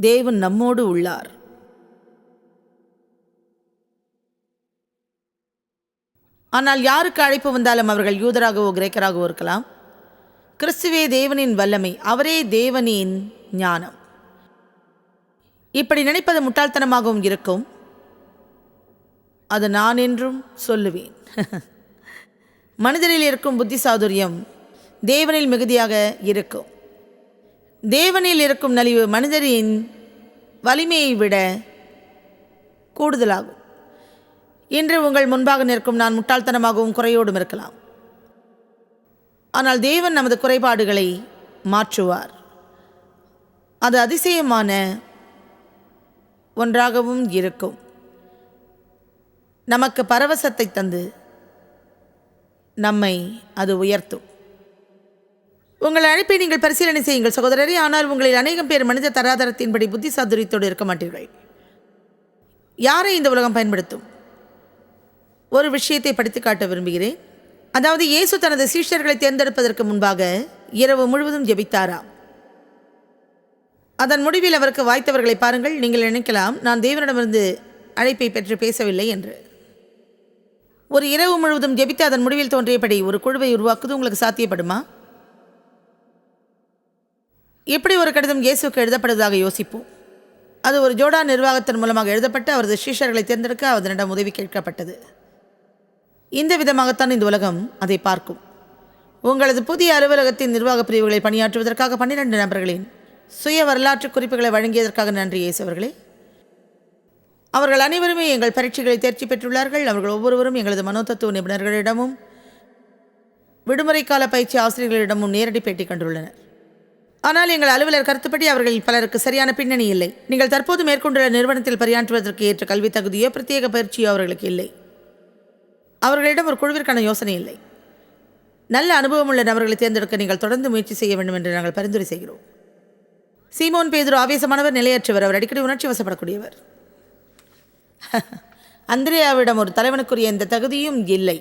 தேவன் நம்மோடு உள்ளார். ஆனால் யாருக்கு அழைப்பு வந்தாலும் அவர்கள் யூதராகவோ கிரேக்கராகவோ இருக்கலாம். கிறிஸ்துவே தேவனின் வல்லமை அவரே தேவனின் ஞானம். இப்படி நினைப்பது முட்டாள்தனமாகவும் இருக்கும். அது நான் என்றும் சொல்லுவேன். மனிதனில் இருக்கும் புத்தி சாதுரியம் தேவனில் மிகுதியாக இருக்கும். தேவனில் இருக்கும் நலிவு மனிதரின் வலிமையை விட கூடுதலாகும். இன்று உங்கள் முன்பாக நிற்கும் நான் முட்டாள்தனமாகவும் குறையோடும் இருக்கலாம். ஆனால் தேவன் நமது குறைபாடுகளை மாற்றுவார். அது அதிசயமான ஒன்றாகவும் இருக்கும். நமக்கு பரவசத்தை தந்து நம்மை அது உயர்த்தும். உங்கள் அழைப்பை நீங்கள் பரிசீலனை செய்யுங்கள் சகோதரரே. ஆனால் உங்களில் அநேகம் பேர் மனித தராதரத்தின்படி புத்தி சாதுரியத்தோடு இருக்க மாட்டீர்கள். யாரை இந்த உலகம் பயன்படுத்தும்? ஒரு விஷயத்தை படித்து காட்ட விரும்புகிறேன். அதாவது இயேசு தனது சீஷர்களை தேர்ந்தெடுப்பதற்கு முன்பாக இரவு முழுவதும் ஜெபித்தாராம் அதன் முடிவில் அவருக்கு வாய்த்தவர்களை பாருங்கள். நீங்கள் நினைக்கலாம் நான் தேவனிடமிருந்து அழைப்பை பெற்று பேசவில்லை என்று. ஒரு இரவு முழுவதும் ஜெபித்து அதன் முடிவில் தோன்றியபடி ஒரு குழுவை உருவாக்குவது உங்களுக்கு சாத்தியப்படுமா? எப்படி ஒரு கடிதம் இயேசுக்கு எழுதப்படுவதாக யோசிப்போம்? அது ஒரு ஜோடா நிர்வாகத்தின் மூலமாக எழுதப்பட்டு அவரது சீஷர்களை தேர்ந்தெடுக்க அதனிடம் உதவி கேட்கப்பட்டது. இந்த விதமாகத்தான் இந்த உலகம் அதை பார்க்கும். உங்களது புதிய அலுவலகத்தின் நிர்வாக பிரிவுகளை பணியாற்றுவதற்காக பன்னிரண்டு நபர்களின் சுய வரலாற்று குறிப்புகளை வழங்கியதற்காக நன்றி இயேசுவர்களே அவர்கள். அனைவருமே எங்கள் பரீட்சைகளை தேர்ச்சி பெற்றுள்ளார்கள். அவர்கள் ஒவ்வொருவரும் எங்களது மனோதத்துவ நிபுணர்களிடமும் விடுமுறை கால பயிற்சி ஆசிரியர்களிடமும் நேரடி பேட்டி கண்டுள்ளனர். ஆனால் எங்கள் அலுவலர் கருத்துப்படி அவர்களில் பலருக்கு சரியான பின்னணி இல்லை. நீங்கள் தற்போது மேற்கொண்டுள்ள நிறுவனத்தில் பரியாற்றுவதற்கு ஏற்ற கல்வி தகுதியோ பிரத்யேக பயிற்சியோ அவர்களுக்கு இல்லை. அவர்களிடம் ஒரு குழுவிற்கான யோசனை இல்லை. நல்ல அனுபவமுள்ள நபர்களை தேர்ந்தெடுக்க நீங்கள் தொடர்ந்து முயற்சி செய்ய வேண்டும் என்று நாங்கள் பரிந்துரை செய்கிறோம். சீமோன் பேதுரு ஆவேசமானவர் நிலையற்றவர். அவர் அடிக்கடி உணர்ச்சி வசப்படக்கூடியவர். அந்திரியாவிடம் ஒரு தலைவனுக்குரிய எந்த தகுதியும் இல்லை.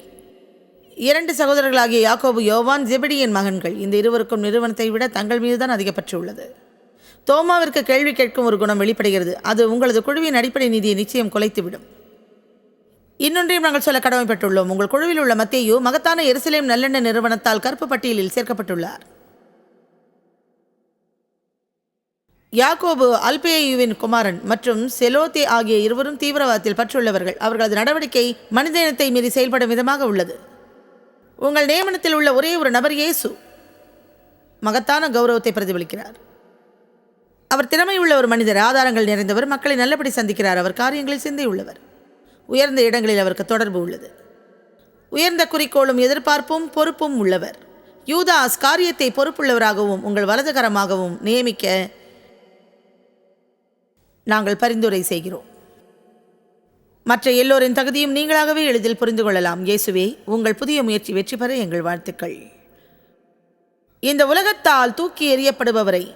இரண்டு சகோதரர்களாகிய யாக்கோபு யோவான் ஜெபடியின் மகன்கள். இந்த இருவருக்கும் நிறுவனத்தை விட தங்கள் மீதுதான் அதிக உள்ளது தோமாவிற்கு கேள்வி கேட்கும் ஒரு குணம் வெளிப்படுகிறது. அது உங்களது குழுவின் அடிப்படை நிதியை நிச்சயம் குலைத்துவிடும். இன்னொன்றையும் நாங்கள் சொல்ல கடமைப்பட்டுள்ளோம். உங்கள் குழுவில் உள்ள மத்தேயு மகத்தான எருசலேம் நல்லெண்ண நிறுவனத்தால் கருப்பு பட்டியலில் சேர்க்கப்பட்டுள்ளார். யாக்கோபு அல்பேயுவின் குமாரன் மற்றும் செலோத்தே ஆகிய இருவரும் தீவிரவாதத்தில் பற்றுள்ளவர்கள். அவர்களது நடவடிக்கை மனிதனத்தை மீறி செயல்படும் விதமாக உள்ளது. உங்கள் நியமனத்தில் உள்ள ஒரே ஒரு நபர் இயேசு. மகத்தான கௌரவத்தை பிரதிபலிக்கிறார். அவர் திறமை உள்ள ஒரு மனிதர் ஆதாரங்கள் நிறைந்தவர் மக்களை நல்லபடி சந்திக்கிறார் அவர் காரியங்களில் சிந்தை உள்ளவர். உயர்ந்த இடங்களில் அவருக்கு தொடர்பு உள்ளது. உயர்ந்த குறிக்கோளும் எதிர்பார்ப்பும் பொறுப்பும் உள்ளவர். யூதாஸ் காரியத்தை பொறுப்புள்ளவராகவும் உங்கள் வலதுகரமாகவும் நியமிக்க நாங்கள் பரிந்துரை செய்கிறோம். மற்ற எல்லோரின் தகுதியும் நீங்களாகவே எளிதில் புரிந்து கொள்ளலாம். இயேசுவே உங்கள் புதிய முயற்சி வெற்றி பெற எங்கள் வாழ்த்துக்கள். இந்த உலகத்தால் தூக்கி எறியப்படுபவரை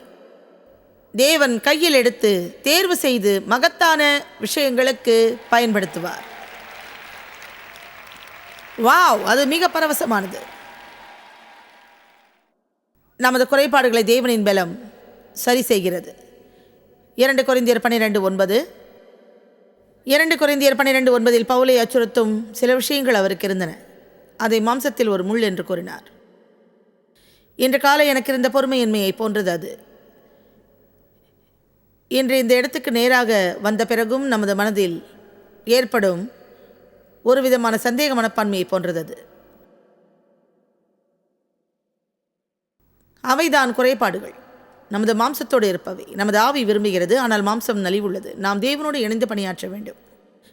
தேவன் கையில் எடுத்து தேர்வு செய்து மகத்தான விஷயங்களுக்கு பயன்படுத்துவார். வாவ் அது மிக பரவசமானது. நமது குறைபாடுகளை தேவனின் பலம் சரி செய்கிறது. இரண்டு குறைந்தியர் பன்னிரெண்டு ஒன்பது இரண்டு குறைந்தியர் பன்னிரெண்டு ஒன்பதில் பவுலை அச்சுறுத்தும் சில விஷயங்கள் அவருக்கு இருந்தன. அதை மாம்சத்தில் ஒரு முள் என்று கூறினார். இன்று காலை எனக்கு இருந்த பொறுமையின்மையை போன்றது அது. இன்று இந்த இடத்துக்கு நேராக வந்த பிறகும் நமது மனதில் ஏற்படும் ஒரு விதமான சந்தேக மனப்பான்மையை போன்றது அது. அவைதான் குறைபாடுகள். நமது மாம்சத்தோடு இருப்பவை. நமது ஆவி விரும்புகிறது ஆனால் மாம்சம் நலிவுள்ளது. நாம் தேவனோடு இணைந்து பணியாற்ற வேண்டும்.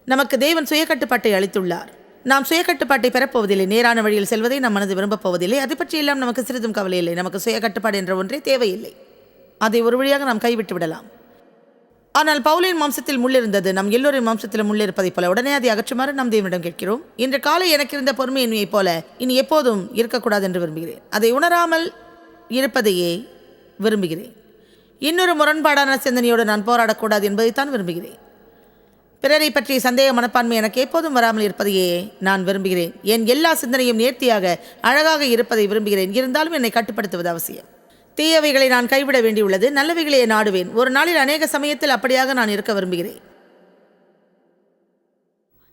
நமக்கு தேவன் சுயக்கட்டுப்பாட்டை அளித்துள்ளார். நாம் சுயக்கட்டுப்பாட்டை பெறப்போவதில்லை. நேரான வழியில் செல்வதை நம் மனது விரும்பப் போவதில்லை அதை பற்றியெல்லாம் நமக்கு சிறிதும் கவலை இல்லை. நமக்கு சுயக்கட்டுப்பாடு என்ற ஒன்றே தேவையில்லை. அதை ஒரு வழியாக நாம் கைவிட்டு விடலாம். ஆனால் பவுலின் மாம்சத்தில் முள்ளிருந்தது நம் எல்லோரின் மாம்சத்தில் முள் இருப்பதைப் போல உடனே அதை அகற்றுமாறு நாம் தேவனிடம் கேட்கிறோம். இன்று காலை எனக்கு இருந்த பொறுமையின்மையைப் போல இனி எப்போதும் இருக்கக்கூடாது என்று விரும்புகிறேன். அதை உணராமல் இருப்பதையே விரும்புகிறேன். இன்னொரு முரண்பாடான சிந்தனையோடு நான் போராடக்கூடாது என்பதைத்தான் விரும்புகிறேன். பிறரை பற்றிய சந்தேக மனப்பான்மை எனக்கு எப்போதும் வராமல் இருப்பதையே நான் விரும்புகிறேன். என் எல்லா சிந்தனையும் நேர்த்தியாக அழகாக இருப்பதை விரும்புகிறேன். இருந்தாலும் என்னை கட்டுப்படுத்துவது அவசியம். தீயவைகளை நான் கைவிட வேண்டியுள்ளது. நல்லவைகளையே நாடுவேன். ஒரு நாளில் அநேக சமயத்தில் அப்படியாக நான் இருக்க விரும்புகிறேன்.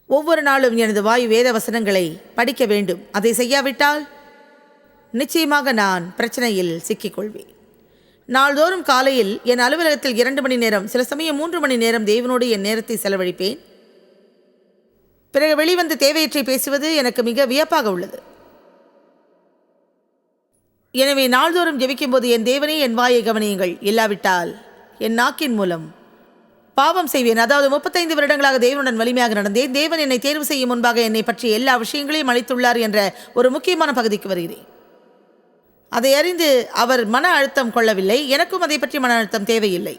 ஒவ்வொரு நாளும் எனது வாயு வேத வசனங்களை படிக்க வேண்டும். அதை செய்யாவிட்டால் நிச்சயமாக நான் பிரச்சனையில் சிக்கிக்கொள்வேன். நாள்தோறும் காலையில் என் அலுவலகத்தில் இரண்டு மணி நேரம் சில சமயம் மூன்று மணி நேரம் தேவனோடு என் நேரத்தை செலவழிப்பேன். பிறகு வெளிவந்து தேவையற்றை பேசுவது எனக்கு மிக வியப்பாக உள்ளது. எனவே நாள்தோறும் ஜெபிக்கும்போது என் தேவனே என் வாயை கவனியுங்கள். இல்லாவிட்டால் என் நாக்கின் மூலம் பாவம் செய்வேன். அதாவது முப்பத்தைந்து வருடங்களாக தேவனுடன் வலிமையாக நடந்தேன். தேவன் என்னை தேர்வு செய்யும் முன்பாக என்னை பற்றி எல்லா விஷயங்களையும் அளித்துள்ளார் என்ற ஒரு முக்கியமான பகுதிக்கு வருகிறேன். அதை அறிந்து அவர் மன அழுத்தம் கொள்ளவில்லை. எனக்கும் அதை பற்றி மன அழுத்தம் தேவையில்லை.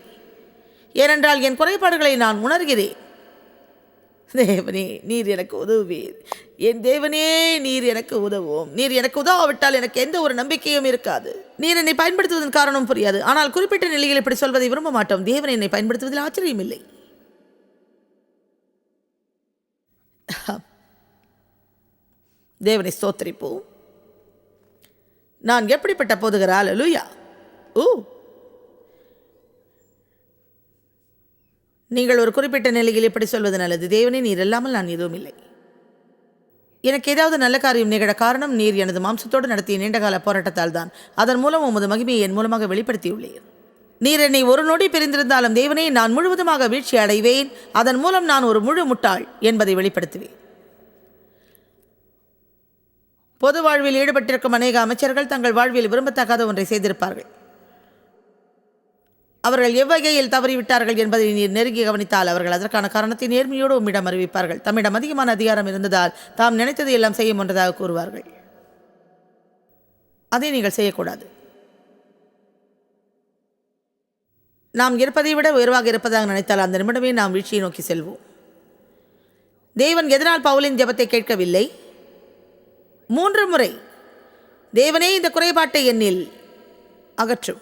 ஏனென்றால் என் குறைபாடுகளை நான் உணர்கிறேன். தேவனே நீர் எனக்கு உதவுவீர். என் தேவனே நீர் எனக்கு உதவும். நீர் எனக்கு உதவாவிட்டால் எனக்கு எந்த ஒரு நம்பிக்கையும் இருக்காது. நீர் என்னை பயன்படுத்துவதன் காரணம் புரியாது. ஆனால் குறிப்பிட்ட நிலையில் இப்படி சொல்வதை விரும்ப மாட்டோம். தேவன் என்னை பயன்படுத்துவதில் ஆச்சரியம் இல்லை தேவனை சோத்தரிப்போம் நான் எப்படிப்பட்ட போதுகிறாள் லூயா ஊ நீங்கள் ஒரு குறிப்பிட்ட நிலையில் இப்படி சொல்வது நல்லது? தேவனே நீர் இல்லாமல் நான் எதுவும் இல்லை. எனக்கு ஏதாவது நல்ல காரியம் நிகழ காரணம் நீர் எனது மாம்சத்தோடு நடத்திய நீண்டகால போராட்டத்தால் தான் அதன் மூலம் உமது மகிமையை என் மூலமாக வெளிப்படுத்தியுள்ளேன். நீர் என்னை ஒரு நொடி பிரிந்திருந்தாலும் தேவனே நான் முழுவதுமாக வீழ்ச்சி அடைவேன். அதன் மூலம் நான் ஒரு முழு முட்டாள் என்பதை வெளிப்படுத்துவேன். பொது வாழ்வில் ஈடுபட்டிருக்கும் அநேக அமைச்சர்கள் தங்கள் வாழ்வில் விரும்பத்தக்காத ஒன்றை செய்திருப்பார்கள். அவர்கள் எவ்வகையில் தவறிவிட்டார்கள் என்பதை நீர் நெருங்கி கவனித்தால் அவர்கள் அதற்கான காரணத்தை நேர்மையோடு உம்மிடம் அறிவிப்பார்கள். தம்மிடம் அதிகமான அதிகாரம் இருந்ததால் தாம் நினைத்ததை எல்லாம் செய்ய முன்றதாக கூறுவார்கள். அதை நீங்கள் செய்யக்கூடாது. நாம் இருப்பதை விட உயர்வாக இருப்பதாக நினைத்தால் அந்த நிமிடமே நாம் வீழ்ச்சியை நோக்கி செல்வோம். தேவன் எதனால் பவுலின் ஜபத்தை கேட்கவில்லை? மூன்று முறை தேவனே இந்த குறைபாட்டை என்னில் அகற்றும்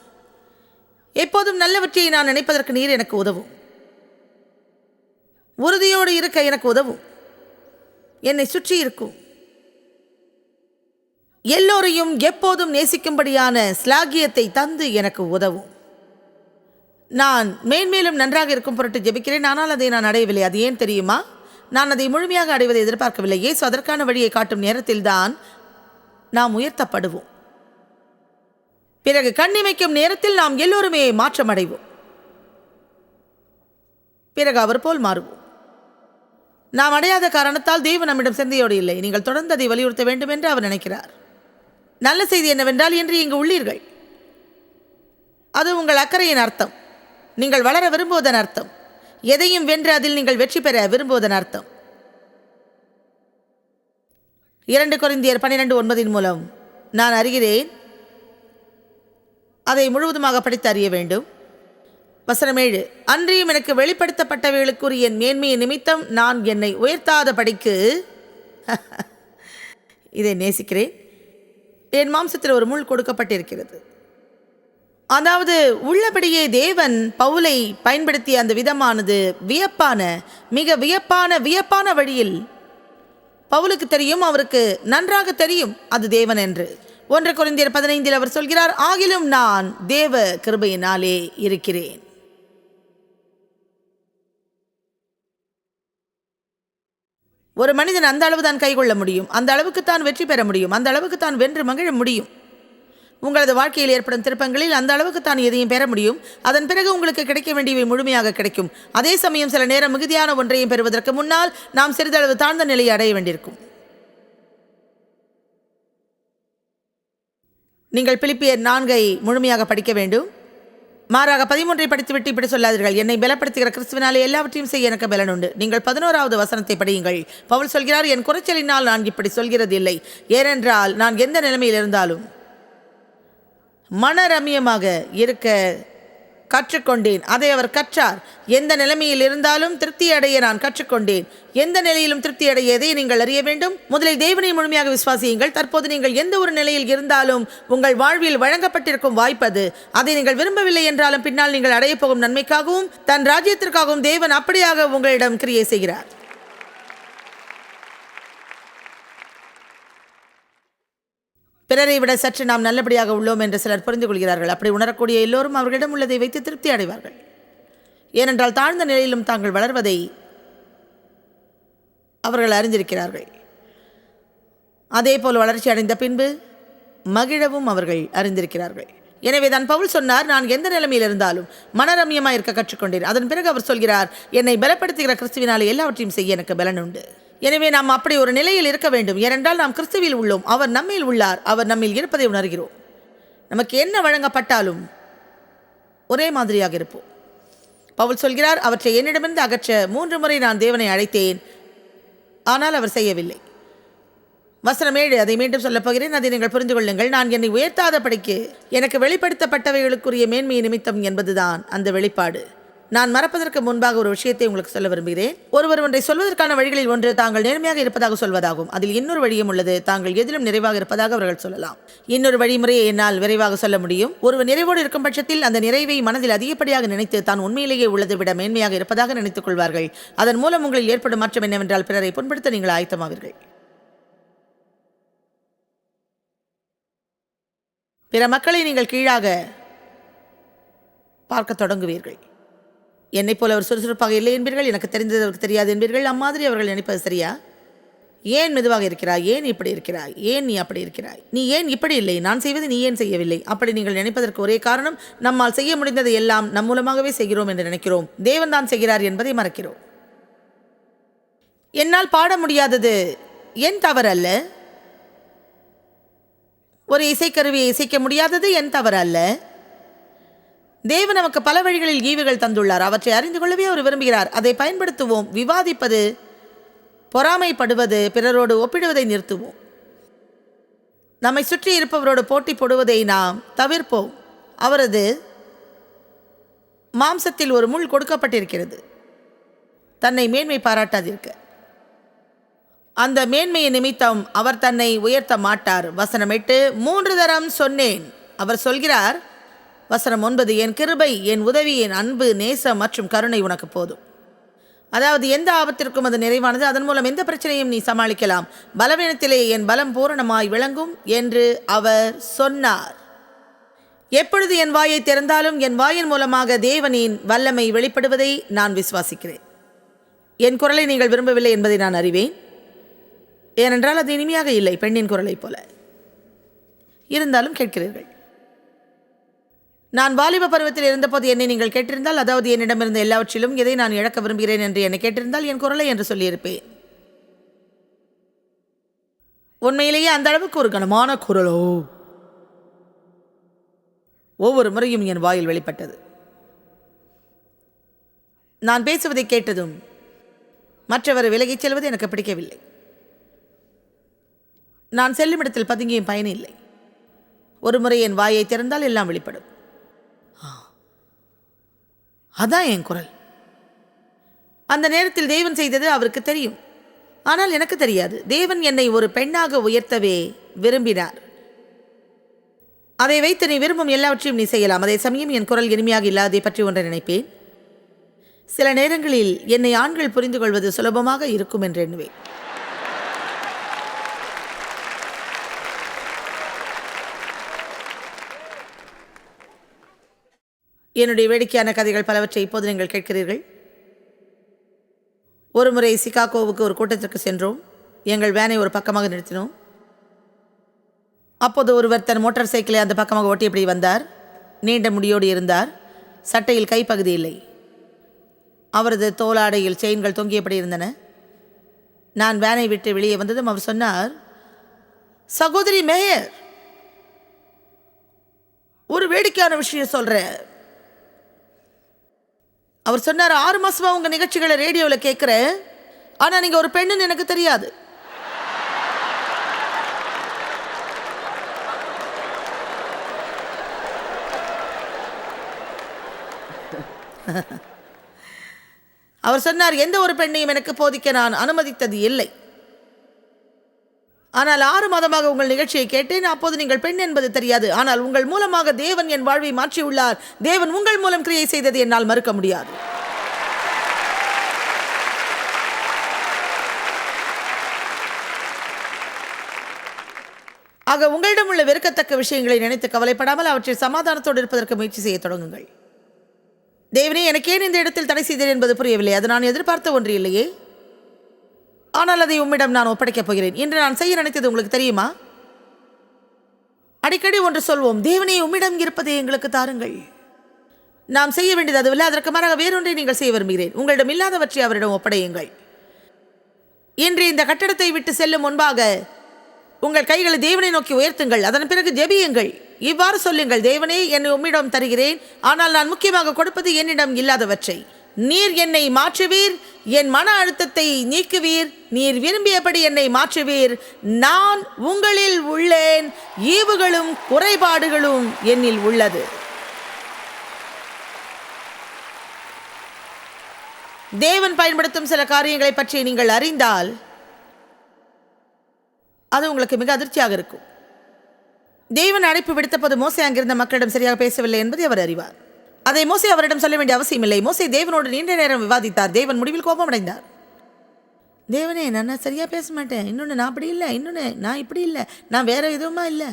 எப்போதும் நல்லவற்றை நான் நினைப்பதற்கு நீர் எனக்கு உதவும். உறுதியோடு இருக்க எனக்கு உதவும். என்னை சுற்றி இருக்கும் எல்லோரையும் எப்போதும் நேசிக்கும்படியான ஸ்லாகியத்தை தந்து எனக்கு உதவும். நான் மேன்மேலும் நன்றாக இருக்கும் பொருட்டு ஜெபிக்கிறேன். ஆனால் அதை நான் அடையவில்லை. அது ஏன் தெரியுமா? நான் அதை முழுமையாக அடைவதை எதிர்பார்க்கவில்லையே ஸோ அதற்கான வழியை காட்டும் நேரத்தில்தான் நாம் உயர்த்தப்படுவோம். பிறகு கண்ணிமைக்கும் நேரத்தில் நாம் எல்லோருமே மாற்றம் அடைவோம் பிறகு அவர் போல் மாறுவோம். நாம் அடையாத காரணத்தால் தெய்வம் நம்மிடம் சிந்தையோடு இல்லை. நீங்கள் தொடர்ந்து அதை வலியுறுத்த வேண்டும் என்று அவர் நினைக்கிறார். நல்ல செய்தி என்னவென்றால் இன்று இங்கு உள்ளீர்கள். அது உங்கள் அக்கறையின் அர்த்தம். நீங்கள் வளர விரும்புவதன் அர்த்தம். எதையும் வென்று அதில் நீங்கள் வெற்றி பெற விரும்புவதன் அர்த்தம். இரண்டு குறைந்தியர் பன்னிரெண்டு ஒன்பதின் மூலம் நான் அறிகிறேன். அதை முழுவதுமாக படித்து அறிய வேண்டும் வசனமேழு அன்றியும் எனக்கு வெளிப்படுத்தப்பட்டவைகளுக்குரிய என் மேன்மையை நிமித்தம் நான் என்னை உயர்த்தாத படிக்கு. இதை நேசிக்கிறேன். என் மாம்சத்தில் ஒரு முள் கொடுக்கப்பட்டிருக்கிறது. அதாவது உள்ளபடியே தேவன் பவுலை பயன்படுத்திய அந்த விதமானது வியப்பான மிக வியப்பான வியப்பான வழியில். பவுலுக்கு தெரியும் அவருக்கு நன்றாக தெரியும் அது தேவன் என்று. ஒன்று குறைந்தியர் பதினைந்தில் அவர் சொல்கிறார் ஆகிலும் நான் தேவ கிருபையினாலே இருக்கிறேன். ஒரு மனிதன் அந்த அளவு தான் கைகொள்ள முடியும் அந்த அளவுக்கு தான் வெற்றி பெற முடியும் அந்த அளவுக்கு தான் வென்று மகிழ முடியும். உங்களது வாழ்க்கையில் ஏற்படும் திருப்பங்களில் அந்த அளவுக்கு தான் எதையும் பெற முடியும். அதன் பிறகு உங்களுக்கு கிடைக்க வேண்டியவை முழுமையாக கிடைக்கும். அதே சமயம் சில நேரம் மிகுதியான ஒன்றையும் பெறுவதற்கு முன்னால் நாம் சிறிதளவு தாழ்ந்த நிலையை அடைய வேண்டியிருக்கும். நீங்கள் பிலிப்பியர் நான்கை முழுமையாக படிக்க வேண்டும். மாறாக பதிமூன்றை படித்துவிட்டு இப்படி சொல்லாதீர்கள். என்னை பலப்படுத்துகிற கிறிஸ்துவினாலே எல்லாவற்றையும் செய்ய எனக்கு பலன் உண்டு. நீங்கள் பதினோராவது வசனத்தை படியுங்கள். பவுல் சொல்கிறார் என் குறைச்சலினால் நான் இப்படி சொல்கிறது இல்லை ஏனென்றால் நான் எந்த நிலைமையில் இருந்தாலும் மனரமியமாக இருக்க கற்றுக்கொண்டேன். அதை அவர் கற்றார். எந்த நிலைமையில் இருந்தாலும் திருப்தி அடைய நான் கற்றுக்கொண்டேன். எந்த நிலையிலும் திருப்தி அடைய எதை நீங்கள் அறிய வேண்டும். முதலில் தேவனை முழுமையாக விசுவாசியுங்கள். தற்போது நீங்கள் எந்த ஒரு நிலையில் இருந்தாலும் உங்கள் வாழ்வில் வழங்கப்பட்டிருக்கும் வாய்ப்பது அதை. நீங்கள் விரும்பவில்லை என்றாலும் பின்னால் நீங்கள் அடையப்போகும் நன்மைக்காகவும் தன் ராஜ்யத்திற்காகவும் தேவன் அப்படியாக உங்களிடம் கிரியை செய்கிறார். பிறரை விட சற்று நாம் நல்லபடியாக உள்ளோம் என்று சிலர் புரிந்து கொள்கிறார்கள் அப்படி உணரக்கூடிய எல்லோரும் அவர்களிடம் உள்ளதை வைத்து திருப்தி அடைவார்கள். ஏனென்றால் தாழ்ந்த நிலையிலும் தாங்கள் வளர்வதை அவர்கள் அறிந்திருக்கிறார்கள். அதே போல் வளர்ச்சி அடைந்த பின்பு மகிழவும் அவர்கள் அறிந்திருக்கிறார்கள். எனவே தான் பவுல் சொன்னார் நான் எந்த நிலைமையில் இருந்தாலும் மனரம்யமாக இருக்க கற்றுக்கொண்டேன். அதன் பிறகு அவர் சொல்கிறார் என்னை பலப்படுத்துகிற கிறிஸ்துவினாலே எல்லாவற்றையும் செய்ய எனக்கு பலன் உண்டு எனவே நாம் அப்படி ஒரு நிலையில் இருக்க வேண்டும். ஏனென்றால் நாம் கிறிஸ்துவில் உள்ளோம். அவர் நம்மில் உள்ளார். அவர் நம்மில் இருப்பதை உணர்கிறோம். நமக்கு என்ன வழங்கப்பட்டாலும் ஒரே மாதிரியாக இருப்போம். பவுல் சொல்கிறார் அவற்றை என்னிடமிருந்து அகற்ற மூன்று முறை நான் தேவனை அழைத்தேன். ஆனால் அவர் செய்யவில்லை. வசனம் ஏழு அதை மீண்டும் சொல்லப் போகிறேன். அதை நீங்கள் புரிந்து கொள்ளுங்கள். நான் என்னை உயர்த்தாத படிக்கு எனக்கு வெளிப்படுத்தப்பட்டவைகளுக்குரிய மேன்மை நிமித்தம் என்பதுதான் அந்த வெளிப்பாடு. நான் மறப்பதற்கு முன்பாக ஒரு விஷயத்தை உங்களுக்கு சொல்ல விரும்புகிறேன். ஒருவர் ஒன்றை சொல்வதற்கான வழிகளில் ஒன்று தாங்கள் நேர்மையாக இருப்பதாக சொல்வதாகும். அதில் இன்னொரு வழியும் உள்ளது. தாங்கள் எதிலும் நிறைவாக இருப்பதாக அவர்கள் சொல்லலாம். இன்னொரு வழிமுறையை என்னால் விரைவாக சொல்ல முடியும். ஒருவர் நிறைவோடு இருக்கும் பட்சத்தில் அந்த நிறைவை மனதில் அதிகப்படியாக நினைத்து தான் உண்மையிலேயே உள்ளதை விட மேன்மையாக இருப்பதாக நினைத்துக் கொள்வார்கள். அதன் மூலம் உங்களில் ஏற்படும் மாற்றம் என்னவென்றால் பிறரை புண்படுத்த நீங்கள் ஆயத்தமாவீர்கள். பிற மக்களை நீங்கள் கீழாக பார்க்க தொடங்குவீர்கள். என்னைப் போல அவர் சுறுசுறுப்பாக இல்லை என்பீர்கள்? எனக்கு தெரிந்தது அவருக்கு தெரியாது என்பீர்கள்? அம்மாதிரி அவர்கள் நினைப்பது சரியா? ஏன் மெதுவாக இருக்கிறாய்? ஏன் இப்படி இருக்கிறாய்? ஏன் நீ அப்படி இருக்கிறாய்? நீ ஏன் இப்படி இல்லை? நான் செய்வது நீ ஏன் செய்யவில்லை? அப்படி நீங்கள் நினைப்பதற்கு ஒரே காரணம் நம்மால் செய்ய முடிந்ததை எல்லாம் நம் மூலமாகவே செய்கிறோம் என்று நினைக்கிறோம். தேவன் தான் செய்கிறார் என்பதை மறக்கிறோம். என்னால் பாட முடியாதது. என் தவறல்ல. ஒரு இசைக்கருவியை இசைக்க முடியாதது என் தவறு தேவ தேவன் நமக்கு பல வழிகளில் ஈவுகள் தந்துள்ளார். அவற்றை அறிந்து கொள்ளவே அவர் விரும்புகிறார். அதை பயன்படுத்துவோம் விவாதிப்பது பொறாமைப்படுவது பிறரோடு ஒப்பிடுவதை நிறுத்துவோம். நம்மை சுற்றி இருப்பவரோடு போட்டி போடுவதை நாம் தவிர்ப்போம். அவரது மாம்சத்தில் ஒரு முள் கொடுக்கப்பட்டிருக்கிறது. தன்னை மேன்மை பாராட்டாதிருக்க. அந்த மேன்மையை நிமித்தம் அவர் தன்னை உயர்த்த மாட்டார். வசனம் எட்டு மூன்று தரம் சொன்னேன். அவர் சொல்கிறார் வசனம் ஒன்பது என் கிருபை என் உதவி என் அன்பு நேசம் மற்றும் கருணை உனக்கு போதும். அதாவது எந்த ஆபத்திற்கும் அது நிறைவானது. அதன் மூலம் எந்த பிரச்சனையும் நீ சமாளிக்கலாம். பலவீனத்திலே என் பலம் பூரணமாய் விளங்கும் என்று அவர் சொன்னார். எப்பொழுது என் வாயை திறந்தாலும் என் வாயின் மூலமாக தேவனின் வல்லமை வெளிப்படுவதை நான் விசுவாசிக்கிறேன். என் குரலை நீங்கள் விரும்பவில்லை என்பதை நான் அறிவேன். ஏனென்றால் அது இனிமையாக இல்லை பெண்ணின் குரலைப் போல. இருந்தாலும் கேட்கிறீர்கள். நான் வாலிப பருவத்தில் இருந்தபோது என்னை நீங்கள் கேட்டிருந்தால் அதாவது என்னிடமிருந்த எல்லாவற்றிலும் எதை நான் இழக்க விரும்புகிறேன் என்று என்னை கேட்டிருந்தால் என் குரலை என்று சொல்லியிருப்பேன். உண்மையிலேயே அந்த அளவுக்கு ஒரு கனமான குரலோ? ஒவ்வொரு முறையும் என் வாயில் வெளிப்பட்டது. நான் பேசுவதை கேட்டதும் மற்றவர் விலகிச் செல்வது எனக்கு பிடிக்கவில்லை. நான் செல்லும் இடத்தில் பதுங்கியும் பயனில்லை. ஒரு முறை என் வாயை திறந்தால் எல்லாம் வெளிப்படும். அதான் என் குரல். அந்த நேரத்தில் தேவன் செய்தது அவருக்கு தெரியும். ஆனால் எனக்கு தெரியாது. தேவன் என்னை ஒரு பெண்ணாக உயர்த்தவே விரும்பினார். அதை வைத்து நீ விரும்பும் எல்லாவற்றையும் நீ செய்யலாம். அதே சமயம் என் குரல் இனிமையாக இல்லாததை பற்றி ஒன்றை நினைப்பேன். சில நேரங்களில் என்னை ஆண்கள் புரிந்து கொள்வது சுலபமாக இருக்கும் என்று எண்ணுவேன். என்னுடைய வேடிக்கையான கதைகள் பலவற்றை இப்போது நீங்கள் கேட்கிறீர்கள். ஒரு முறை சிகாகோவுக்கு ஒரு கூட்டத்திற்கு சென்றோம். எங்கள் வேனை ஒரு பக்கமாக நிறுத்தினோம். அப்போது ஒருவர் தன் மோட்டார் சைக்கிளை அந்த பக்கமாக ஓட்டியபடி வந்தார். நீண்ட முடியோடு இருந்தார். சட்டையில் கைப்பகுதி இல்லை. அவரது தோலாடையில் செயின்கள் தொங்கியபடி இருந்தன. நான் வேனை விட்டு வெளியே வந்ததும் அவர் சொன்னார் சகோதரி மேயர் ஒரு வேடிக்கையான விஷயம் சொல்கிறேன் அவர் சொன்னார் ஆறு மாதமாக உங்கள் நிகழ்ச்சிகளை ரேடியோவில் கேட்குறேன் ஆனால் நீங்கள் ஒரு பெண்ணுன்னு எனக்கு தெரியாது. அவர் சொன்னார் எந்த ஒரு பெண்ணையும் எனக்கு போதிக்க நான் அனுமதித்தது இல்லை. ஆனால் ஆறு மாதமாக உங்கள் நிகழ்ச்சியை கேட்டேன். அப்போது நீங்கள் பெண் என்பது தெரியாது. ஆனால் உங்கள் மூலமாக தேவன் என் வாழ்வை மாற்றியுள்ளார். தேவன் உங்கள் மூலம் கிரியை செய்தது என்னால் மறுக்க முடியாது. ஆக உங்களிடம் உள்ள வெறுக்கத்தக்க விஷயங்களை நினைத்து கவலைப்படாமல் அவற்றை சமாதானத்தோடு இருப்பதற்கு முயற்சி செய்ய தொடங்குங்கள். தேவனே எனக்கு ஏன் இந்த இடத்தில் தடை செய்தேன் என்பது புரியவில்லை. அது நான் எதிர்பார்த்த ஒன்று இல்லையே? ஆனால் அதை உம்மிடம் நான் ஒப்படைக்கப் போகிறேன். என்று நான் செய்ய நினைத்தது உங்களுக்கு தெரியுமா? அடிக்கடி ஒன்று சொல்வோம் தேவனே உம்மிடம் இருப்பதை எங்களுக்கு தாருங்கள். நாம் செய்ய வேண்டியது அதுவில்லை அதற்கு மாறாக வேறொன்றை நீங்கள் செய்ய விரும்புகிறேன். உங்களிடம் இல்லாதவற்றை அவரிடம் ஒப்படையுங்கள். இன்று இந்த கட்டடத்தை விட்டு செல்லும் முன்பாக உங்கள் கைகளை தேவனை நோக்கி உயர்த்துங்கள் அதன் பிறகு ஜெபியுங்கள். இவ்வாறு சொல்லுங்கள் தேவனே என்னை உம்மிடம் தருகிறேன் ஆனால் நான் முக்கியமாக கொடுப்பது என்னிடம் இல்லாதவற்றை. நீர் என்னை மாற்றுவீர் என் மன அழுத்தத்தை நீக்குவீர். நீர் விரும்பியபடி என்னை மாற்றுவீர். நான் உங்களில் உள்ளேன் ஈவுகளும் குறைபாடுகளும் என்னில் உள்ளது. தேவன் பயன்படுத்தும் சில காரியங்களை பற்றி நீங்கள் அறிந்தால் அது உங்களுக்கு மிக அதிர்ச்சியாக இருக்கும். தேவன் அழைப்பு விடுத்தபோது மோசை அங்கிருந்த மக்களிடம் சரியாக பேசவில்லை என்பதை அவர் அறிவார். அதை மோசே அவரிடம் சொல்ல வேண்டிய அவசியமில்லை மோசே தேவனோடு நீண்ட நேரம் விவாதித்தார். தேவன் முடிவில் கோபமடைந்தார். தேவனே நான் சரியாக பேச மாட்டேன். இன்னொன்று நான் அப்படி இல்லை. இன்னொன்று நான் இப்படி இல்லை. நான் வேற எதுவுமா இல்லை?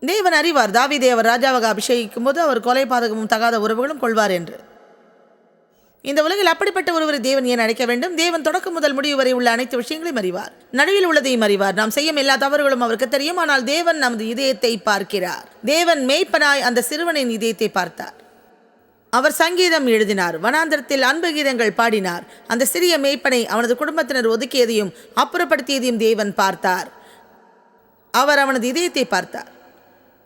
தேவன் அறிவார். தாவி அவர் ராஜாவாக அபிஷேகிக்கும் போது அவர் கொலை பாதகமும் தகாத உறவுகளும் கொள்வார் என்று. இந்த உலகில் அப்படிப்பட்ட ஒருவர் தேவன் ஏன் அழைக்க வேண்டும்? தேவன் தொடக்கம் முதல் முடிவு வரை உள்ள அனைத்து விஷயங்களையும் அறிவார். நடுவில் உள்ளதையும் அறிவார். நாம் செய்யும் எல்லா தவறுகளும் அவருக்கு தெரியும். ஆனால் தேவன் நமது இதயத்தை பார்க்கிறார். தேவன் மேய்ப்பனாய் அந்த சிறுவனின் இதயத்தை பார்த்தார். அவர் சங்கீதம் எழுதினார். வனாந்தரத்தில் அன்பு கீதங்கள் பாடினார். அந்த சிறிய மேய்ப்பனை அவனது குடும்பத்தினர் ஒதுக்கியதையும் அப்புறப்படுத்தியதையும் தேவன் பார்த்தார். அவர் அவனது இதயத்தை பார்த்தார்.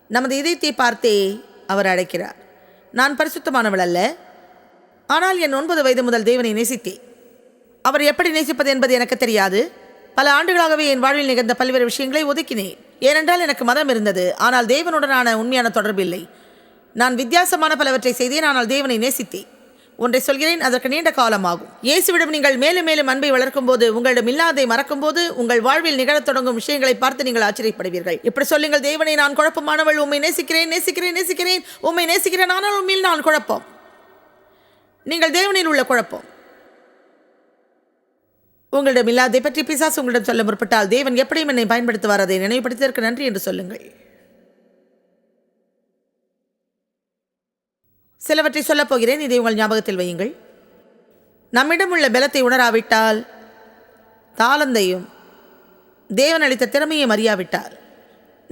நமது இதயத்தை பார்த்தே அவர் அழைக்கிறார். நான் பரிசுத்தமானவள் அல்ல. ஆனால் என் ஒன்பது வயது முதல் தேவனை நேசித்தேன். அவர் எப்படி நேசிப்பது என்பது எனக்கு தெரியாது. பல ஆண்டுகளாகவே என் வாழ்வில் நிகழ்ந்த பல்வேறு விஷயங்களை ஒதுக்கினேன். ஏனென்றால் எனக்கு மதம் இருந்தது. ஆனால் தேவனுடனான உண்மையான தொடர்பு இல்லை. நான் வித்தியாசமான பலவற்றை செய்தேன். ஆனால் தேவனை நேசித்தேன். ஒன்றை சொல்கிறேன். அதற்கு நீண்ட காலமாகும். இயேசுவிடம் நீங்கள் மேலும் மேலும் அன்பை வளர்க்கும் போது உங்களிடம் இல்லாதை மறக்கும் போது உங்கள் வாழ்வில் நிகழத் தொடங்கும் விஷயங்களை பார்த்து நீங்கள் ஆச்சரியப்படுவீர்கள். இப்படி சொல்லுங்கள். தேவனை நான் குழப்பமானவள். உண்மை நேசிக்கிறேன் நேசிக்கிறேன் நேசிக்கிறேன். உண்மை நேசிக்கிறேன். ஆனால் உண்மையில் நான் குழப்பம். நீங்கள் தேவனில் உள்ள குழப்பம். உங்களிடம் இல்லாதை பற்றி பிசாஸ் உங்களிடம் சொல்ல முற்பட்டால் தேவன் எப்படியும் என்னை பயன்படுத்துவார் அதை நினைவுபடுத்தியதற்கு நன்றி என்று சொல்லுங்கள். சிலவற்றை சொல்லப் போகிறேன் இதை உங்கள் ஞாபகத்தில் வையுங்கள். நம்மிடம் உள்ள பலத்தை உணராவிட்டால் தாளந்தையும் தேவன் அளித்த திறமையை அறியாவிட்டால்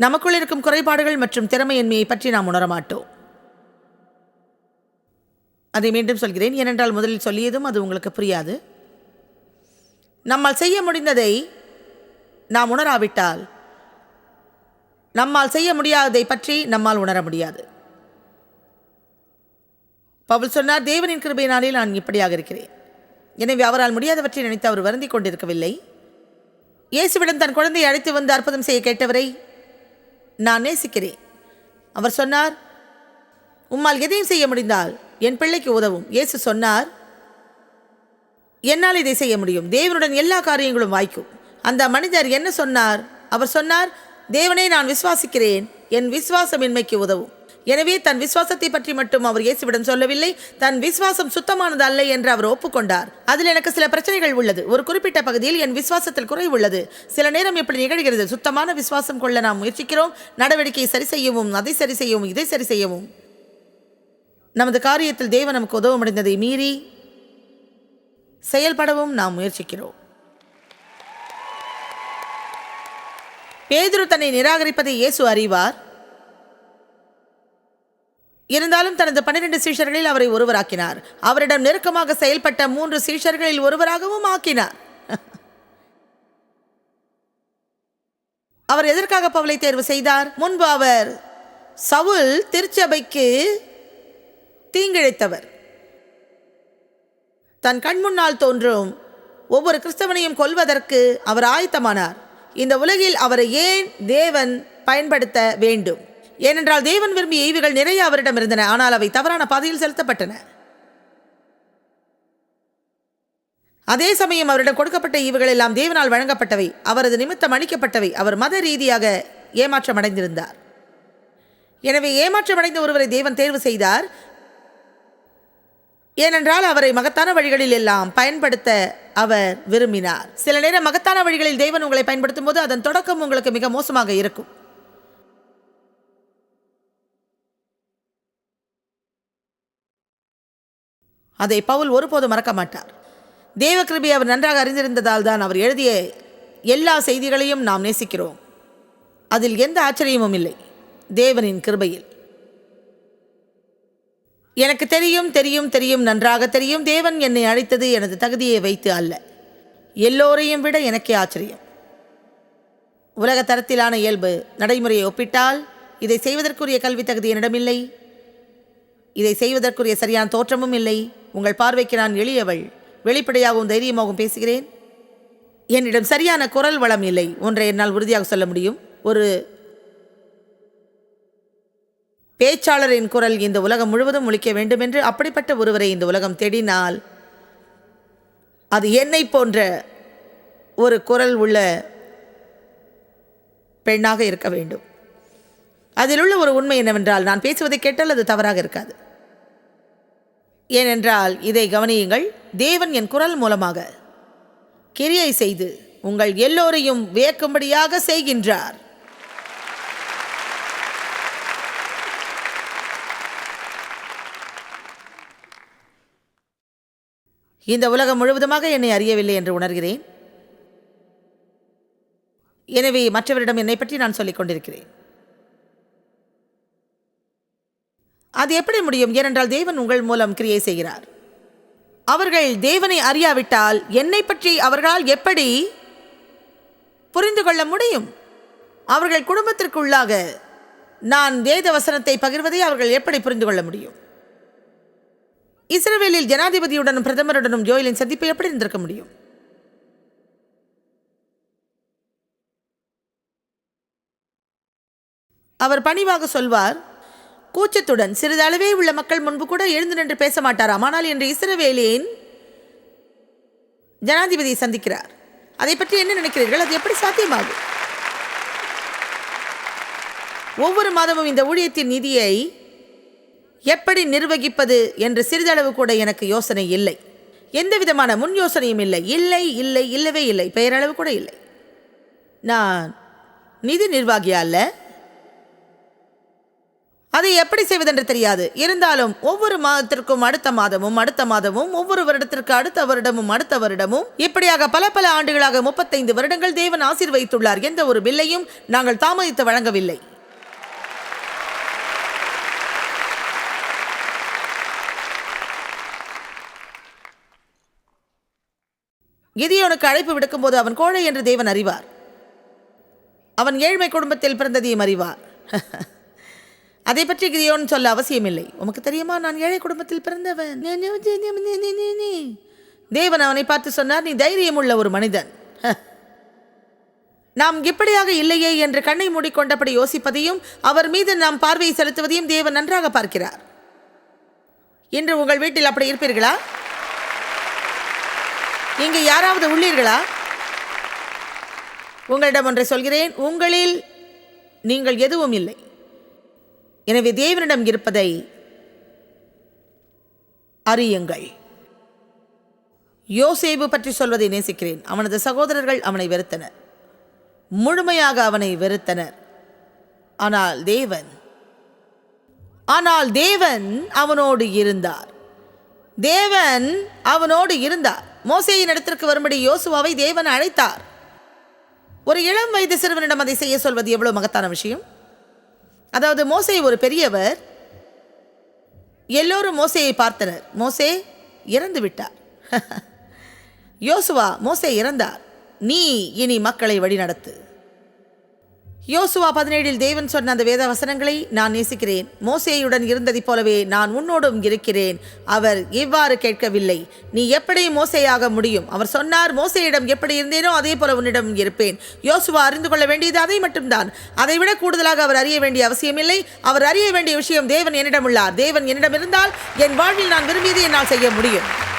நமக்குள் இருக்கும் குறைபாடுகள் மற்றும் திறமையின்மையை பற்றி நாம் உணரமாட்டோம். அதை மீண்டும் சொல்கிறேன். ஏனென்றால் முதலில் சொல்லியதும் அது உங்களுக்கு புரியாது. நம்மால் செய்ய முடிந்ததை நாம் உணராவிட்டால் நம்மால் செய்ய முடியாததை பற்றி நம்மால் உணர முடியாது. பவுல் சொன்னார் தேவனின் கிருபையினாலே நான் இப்படியாக இருக்கிறேன். எனவே அவரால் முடியாதவற்றை நினைத்து அவர் வருந்திக் கொண்டிருக்கவில்லை. இயேசுவிடம் தன் குழந்தையை அழைத்து வந்து அற்புதம் செய்ய கேட்டவரை நான் நேசிக்கிறேன். அவர் சொன்னார் உம்மால் எதையும் செய்ய முடிந்தால் என் பிள்ளைக்கு உதவும். இயேசு சொன்னார் என்னால் இதை செய்ய முடியும். தேவனுடன் எல்லா காரியங்களும் வாய்க்கும். அந்த மனிதர் என்ன சொன்னார்? அவர் சொன்னார் தேவனை நான் விசுவாசிக்கிறேன். என் விசுவாசமின்மைக்கு உதவும். எனவே தன் விசுவாசத்தை பற்றி மட்டும் அவர் இயேசுவிடம் சொல்லவில்லை. தன் விசுவாசம் சுத்தமானது அல்ல என்று அவர் ஒப்புக்கொண்டார். அதில் எனக்கு சில பிரச்சனைகள் உள்ளது. ஒரு குறிப்பிட்ட பகுதியில் என் விசுவாசத்தில் குறை உள்ளது. சில நேரம் இப்படி நிகழ்கிறது. சுத்தமான விசுவாசம் கொள்ள நாம் முயற்சிக்கிறோம். நடவடிக்கையை சரி செய்யவும் அதை சரி செய்யவும் இதை சரி செய்யவும். நமது காரியத்தில் தேவன் நமக்கு உதவ முடிந்ததை மீறி செயல்படவும் நாம் முயற்சிக்கிறோம். பேதுரு தன்னை நிராகரிப்பதை இயேசு அறிவார். இருந்தாலும் தனது பன்னிரண்டு சீஷர்களில் அவரை ஒருவராக்கினார். அவரிடம் நெருக்கமாக செயல்பட்ட மூன்று சீஷர்களில் ஒருவராகவும் ஆக்கினார். அவர் எதற்காக பவுலை தேர்வு செய்தார்? முன்பு அவர் சவுல் திருச்சபைக்கு தீங்கிழைத்தவர். தன் கண்முன்னால் தோன்றும் ஒவ்வொரு கிறிஸ்தவனையும் கொல்வதற்கு அவர் ஆயத்தமானார். இந்த உலகில் அவரை ஏன் தேவன் பயன்படுத்த வேண்டும்? ஏனென்றால் தேவன் விரும்பிய ஈவுகள் நிறைய அவரிடம் இருந்தன ஆனால் அவை தவறான பாதையில் செலுத்தப்பட்டன. அதே சமயம் அவரிடம் கொடுக்கப்பட்ட ஈவுகள் எல்லாம் தேவனால் வழங்கப்பட்டவை அவரது நிமித்தம் அளிக்கப்பட்டவை அவர் மத ரீதியாக ஏமாற்றம் அடைந்திருந்தார் எனவே ஏமாற்றமடைந்த ஒருவரை தேவன் தேர்வு செய்தார். ஏனென்றால் அவரை மகத்தான வழிகளில் எல்லாம் பயன்படுத்த அவர் விரும்பினார். சில நேரம் மகத்தான வழிகளில் தேவன் உங்களை பயன்படுத்தும் போது அதன் தொடக்கம் உங்களுக்கு மிக மோசமாக இருக்கும். அதை பவுல் ஒருபோதும் மறக்க மாட்டார். தேவ அவர் நன்றாக அறிந்திருந்ததால் தான் அவர் எழுதிய எல்லா செய்திகளையும் நாம் நேசிக்கிறோம். அதில் எந்த ஆச்சரியமும் இல்லை. தேவனின் கிருபையில். எனக்கு தெரியும் தெரியும் தெரியும் நன்றாக தெரியும். தேவன் என்னை அழைத்தது எனது தகுதியை வைத்து அல்ல. எல்லோரையும் விட எனக்கே ஆச்சரியம். உலக தரத்திலான இயல்பு நடைமுறையை ஒப்பிட்டால் இதை செய்வதற்குரிய கல்வி தகுதி என்னிடமில்லை. இதை செய்வதற்குரிய சரியான தோற்றமும் இல்லை. உங்கள் பார்வைக்கு நான் எளியவள். வெளிப்படையாகவும் தைரியமாகவும் பேசுகிறேன். என்னிடம் சரியான குரல் வளம் இல்லை. ஒன்றை என்னால் உறுதியாக சொல்ல முடியும். ஒரு பேச்சாளரின் குரல் இந்த உலகம் முழுவதும் ஒழிக்க வேண்டுமென்று அப்படிப்பட்ட ஒருவரை இந்த உலகம் தேடினால் அது என்னை போன்ற ஒரு குரல் உள்ள பெண்ணாக இருக்க வேண்டும். அதில் உள்ள ஒரு உண்மை என்னவென்றால் நான் பேசுவதை கேட்டால் அது தவறாக இருக்காது. ஏனென்றால் இதை கவனியுங்கள் தேவன் என் குரல் மூலமாக கிரியை செய்து உங்கள் எல்லோரையும் வியக்கும்படியாக செய்கின்றார். இந்த உலகம் முழுவதுமாக என்னை அறியவில்லை என்று உணர்கிறேன். எனவே மற்றவரிடம் என்னை பற்றி நான் சொல்லிக் கொண்டிருக்கிறேன். அது எப்படி முடியும்? ஏனென்றால் தேவன் உங்கள் மூலம் கிரியை செய்கிறார். அவர்கள் தேவனை அறியாவிட்டால் என்னை பற்றி அவர்களால் எப்படி புரிந்து கொள்ள முடியும்? அவர்கள் குடும்பத்திற்குள்ளாக நான் வேத வசனத்தை பகிர்வதை அவர்கள் எப்படி புரிந்து கொள்ள முடியும்? இஸ்ரேலில் ஜனாதிபதியுடனும் பிரதமருடனும் ஜோயிலின் சந்திப்பு எப்படி இருந்திருக்க முடியும்? அவர் பணிவாக சொல்வார் கூச்சத்துடன் சிறிதளவே உள்ள மக்கள் முன்பு கூட எழுந்து நின்று பேச மாட்டாராம். ஆனால் இன்று இஸ்ரவேலின் ஜனாதிபதியை சந்திக்கிறார். அதை பற்றி என்ன நினைக்கிறீர்கள்? அது எப்படி சாத்தியமாகும்? ஒவ்வொரு மாதமும் இந்த ஊழியத்தின் நிதியை எப்படி நிர்வகிப்பது என்று சிறிதளவு கூட எனக்கு யோசனை இல்லை. எந்த விதமான முன் யோசனையும் இல்லை. இல்லை இல்லை இல்லவே இல்லை. பெயரளவு கூட இல்லை. நான் நிதி நிர்வாகியா அல்ல. அதை எப்படி செய்வதென்று தெரியாது. இருந்தாலும் ஒவ்வொரு மாதத்திற்கும் அடுத்த மாதமும் அடுத்த மாதமும் ஒவ்வொரு வருடத்திற்கு அடுத்த வருடமும் அடுத்த வருடமும் இப்படியாக பல பல ஆண்டுகளாக முப்பத்தைந்து வருடங்கள் தேவன் ஆசீர்வதித்துள்ளார். எந்த ஒரு பில்லையும் நாங்கள் தாமதித்து வழங்கவில்லை. கிதியோனுக்கு அழைப்பு விடுக்கும்போது அவன் கோழை என்று தேவன் அறிவார். அவன் ஏழ்மை குடும்பத்தில் பிறந்ததையும் அறிவார். அதை பற்றி கிதியோன் சொல்ல அவசியமில்லை. உமக்கு தெரியுமா நான் ஏழை குடும்பத்தில் பிறந்தவன்? தேவன் அவனை பார்த்து சொன்னார் நீ தைரியம் உள்ள ஒரு மனிதன். நாம் இப்படியாக இல்லையே என்று கண்ணை மூடிக்கொண்டபடி யோசிப்பதையும் அவர் மீது நாம் பார்வையை செலுத்துவதையும் தேவன் நன்றாக பார்க்கிறார். இன்று உங்கள் வீட்டில் அப்படி இருப்பீர்களா? இங்கு யாராவது உள்ளீர்களா? உங்களிடம் ஒன்றை சொல்கிறேன். உங்களில் நீங்கள் எதுவும் இல்லை. எனவே தேவனிடம் இருப்பதை அறியுங்கள். யோசேபு பற்றி சொல்வதை நேசிக்கிறேன். அவனது சகோதரர்கள் அவனை வெறுத்தனர். முழுமையாக அவனை வெறுத்தனர். ஆனால் தேவன் ஆனால் தேவன் அவனோடு இருந்தார். தேவன் அவனோடு இருந்தார். மோசேயின் இடத்திற்கு வரும்படி யோசுவாவை தேவன் அழைத்தார். ஒரு இளம் வயது சிறுவனிடம் அதை செய்ய சொல்வது எவ்வளோ மகத்தான விஷயம்? அதாவது மோசே ஒரு பெரியவர். எல்லோரும் மோசையை பார்த்தனர். மோசே இறந்து விட்டார். யோசுவா மோசே இறந்தார். நீ இனி மக்களை வழிநடத்து. யோசுவா பதினேழில் தேவன் சொன்ன அந்த வேத வசனங்களை நான் நேசிக்கிறேன். மோசேயுடன் இருந்ததைப் போலவே நான் உன்னோடும் இருக்கிறேன். அவர் இவ்வாறு கேட்கவில்லை. நீ எப்படி மோசையாக முடியும்? அவர் சொன்னார் மோசையிடம் எப்படி இருந்தேனோ அதே போல உன்னிடம் இருப்பேன். யோசுவா அறிந்து கொள்ள வேண்டியது அதை மட்டும்தான். அதை விட கூடுதலாக அவர் அறிய வேண்டிய அவசியமில்லை. அவர் அறிய வேண்டிய விஷயம் தேவன் என்னிடம் உள்ளார். தேவன் என்னிடம் இருந்தால் என் வாழ்வில் நான் விரும்பியதை என்னால் செய்ய முடியும்.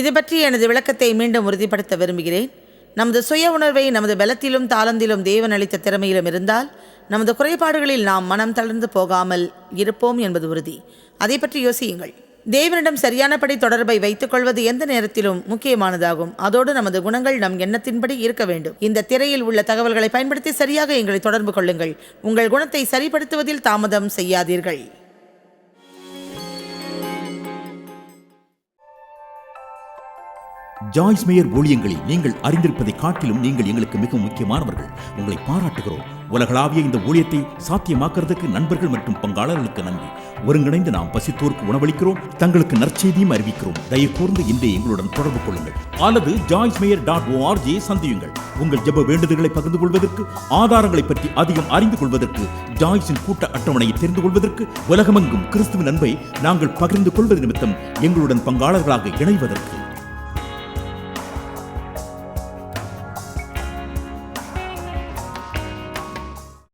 இது பற்றி எனது விளக்கத்தை மீண்டும் உறுதிப்படுத்த விரும்புகிறேன். நமது சுய உணர்வை நமது பலத்திலும் தாளந்திலும் தேவன் அளித்த திறமையிலும் இருந்தால் நமது குறைபாடுகளில் நாம் மனம் தளர்ந்து போகாமல் இருப்போம் என்பது உறுதி. அதை பற்றி யோசியுங்கள். தேவனிடம் சரியானபடி தொடர்பை வைத்துக் கொள்வது எந்த நேரத்திலும் முக்கியமானதாகும். அதோடு நமது குணங்கள் நம் எண்ணத்தின்படி இருக்க வேண்டும். இந்த திரையில் உள்ள தகவல்களை பயன்படுத்தி சரியாக எங்களை தொடர்பு கொள்ளுங்கள். உங்கள் குணத்தை சரிப்படுத்துவதில் தாமதம் செய்யாதீர்கள். ஜாய்ஸ் மேயர் ஊழியங்களில் நீங்கள் அறிந்திருப்பதை காட்டிலும் நீங்கள் எங்களுக்கு மிக முக்கியமானவர்கள். உங்களை பாராட்டுகிறோம். உலகளாவிய இந்த ஊழியத்தை சாத்தியமாக்குறதுக்கு நண்பர்கள் மற்றும் பங்காளர்களுக்கு நன்றி. ஒருங்கிணைந்து நாம் பசித்தோருக்கு உணவளிக்கிறோம். தங்களுக்கு நற்செய்தியும் அறிவிக்கிறோம். தயவு கூர்ந்து இன்றைய எங்களுடன் தொடர்பு கொள்ளுங்கள். அல்லது ஜாய்ஸ் மேயர் டாட் ஓஆர்ஜியை சந்தியுங்கள். உங்கள் ஜெப வேண்டுதல்களை பகிர்ந்து கொள்வதற்கு ஆதாரங்களை பற்றி அதிகம் அறிந்து கொள்வதற்கு ஜாய்ஸின் கூட்ட அட்டவணையை தெரிந்து கொள்வதற்கு உலகமெங்கும் கிறிஸ்துவின் அன்பை நாங்கள் பகிர்ந்து கொள்வது நிமித்தம் எங்களுடன் பங்காளர்களாக இணைவதற்கு.